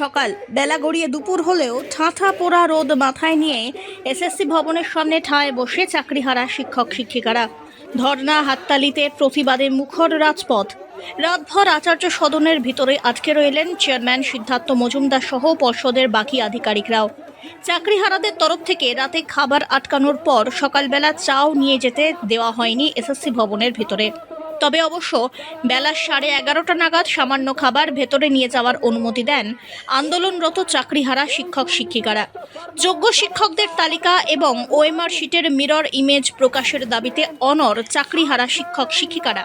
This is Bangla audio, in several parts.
সকাল। বেলা গড়িয়ে দুপুর হলেও ঠাঁঠা পোড়া রোদ মাথায় নিয়ে এসএসসি ভবনের সামনে ঠায় বসে চাকরিহারা শিক্ষক, শিক্ষিকারা। ধর্না হাততালিতে প্রতিবাদে মুখর রাজপথ। রাতভর আচার্য সদনের ভিতরে আটকে রইলেন চেয়ারম্যান সিদ্ধার্থ মজুমদার সহ পর্ষদের বাকি আধিকারিকরাও। চাকরিহারাদের তরফ থেকে রাতে খাবার আটকানোর পর সকালবেলা চাও নিয়ে যেতে দেওয়া হয়নি এসএসসি ভবনের ভিতরে। তবে অবশ্য বেলা সাড়ে এগারোটা নাগাদ সামান্য খাবার ভেতরে নিয়ে যাওয়ার অনুমতি দেন আন্দোলনরত চাকরিহারা শিক্ষক শিক্ষিকারা। যোগ্য শিক্ষকদের তালিকা এবং ওএমআর শিটের মিরর ইমেজ প্রকাশের দাবিতে অনর চাকরিহারা শিক্ষক শিক্ষিকারা।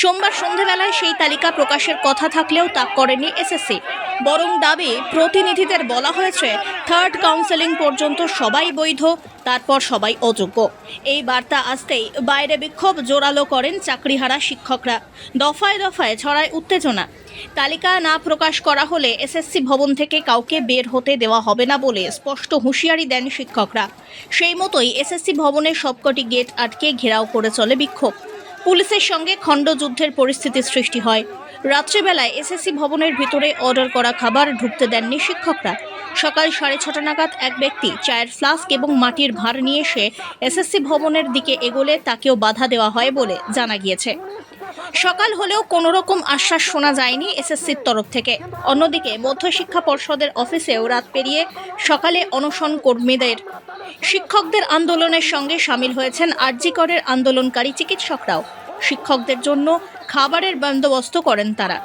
সোমবার সন্ধেবেলায় সেই তালিকা প্রকাশের কথা থাকলেও তা করেনি এসএসসি। বরং দাবি, প্রতিনিধিদের বলা হয়েছে থার্ড কাউন্সেলিং পর্যন্ত সবাই বৈধ, তারপর সবাই অযোগ্য। এই বার্তা আসতেই বাইরে বিক্ষোভ জোরালো করেন চাকরিহারা শিক্ষকরা। দফায় দফায় ছড়ায় উত্তেজনা। তালিকা না প্রকাশ করা হলে এসএসসি ভবন থেকে কাউকে বের হতে দেওয়া হবে না বলে স্পষ্ট হুঁশিয়ারি দেন শিক্ষকরা। সেই মতোই এসএসসি ভবনের সবকটি গেট আটকে ঘেরাও করে চলে বিক্ষোভ। পুলিশের সঙ্গে খণ্ডযুদ্ধের পরিস্থিতি সৃষ্টি হয়। রাত্রিবেলায় এসএসসি ভবনের ভিতরে অর্ডার করা খাবার ঢুকতে দেননি শিক্ষকরা। সকাল সাড়ে ছটা নাগাদ এক ব্যক্তি চায়ের ফ্লাস্ক এবং মাটির ভাঁড় নিয়ে এসে এসএসসি ভবনের দিকে এগোলে তাকেও বাধা দেওয়া হয় বলে জানা গিয়েছে। সকাল হলেও কোনো রকম আশ্বাস শোনা যায়নি এসএসসির তরফ থেকে। অন্যদিকে মধ্যশিক্ষা পর্ষদের অফিসেও রাত পেরিয়ে সকালে অনশন কর্মীদের শিক্ষকদের আন্দোলনের সঙ্গে সামিল হয়েছেন আরজিকরের আন্দোলনকারী চিকিৎসকরাও। শিক্ষকদের জন্য খাবারের বন্দোবস্ত করেন তারা।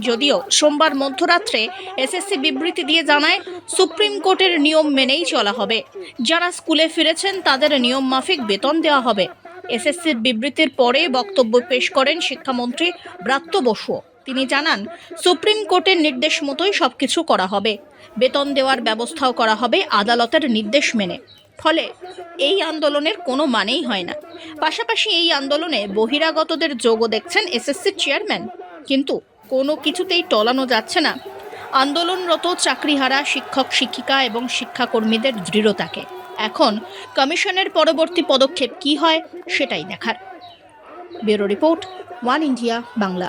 যদিও সোমবার মধ্যরাত্রে এসএসসি বিবৃতি দিয়ে জানায়, সুপ্রিম কোর্টের নিয়ম মেনেই চলা হবে। যারা স্কুলে ফিরেছেন, তাদের নিয়ম মাফিক বেতন দেওয়া হবে। এসএসসির বিবৃতির পরে বক্তব্য পেশ করেন শিক্ষামন্ত্রী ব্রাত্য বসুও তিনি জানান, সুপ্রিম কোর্টের নির্দেশ মতোই সবকিছু করা হবে। বেতন দেওয়ার ব্যবস্থাও করা হবে আদালতের নির্দেশ মেনে। ফলে এই আন্দোলনের কোনো মানেই হয় না। পাশাপাশি এই আন্দোলনে বহিরাগতদের যোগও দেখছেন এসএসসির চেয়ারম্যান। কিন্তু কোনো কিছুতেই টলানো যাচ্ছে না। আন্দোলনরত চাকরিহারা, শিক্ষক, শিক্ষিকা এবং শিক্ষাকর্মীদের দৃঢ়তাকে। এখন কমিশনের পরবর্তী পদক্ষেপ কি হয় সেটাই দেখার। Bureau report, one India, Bangla.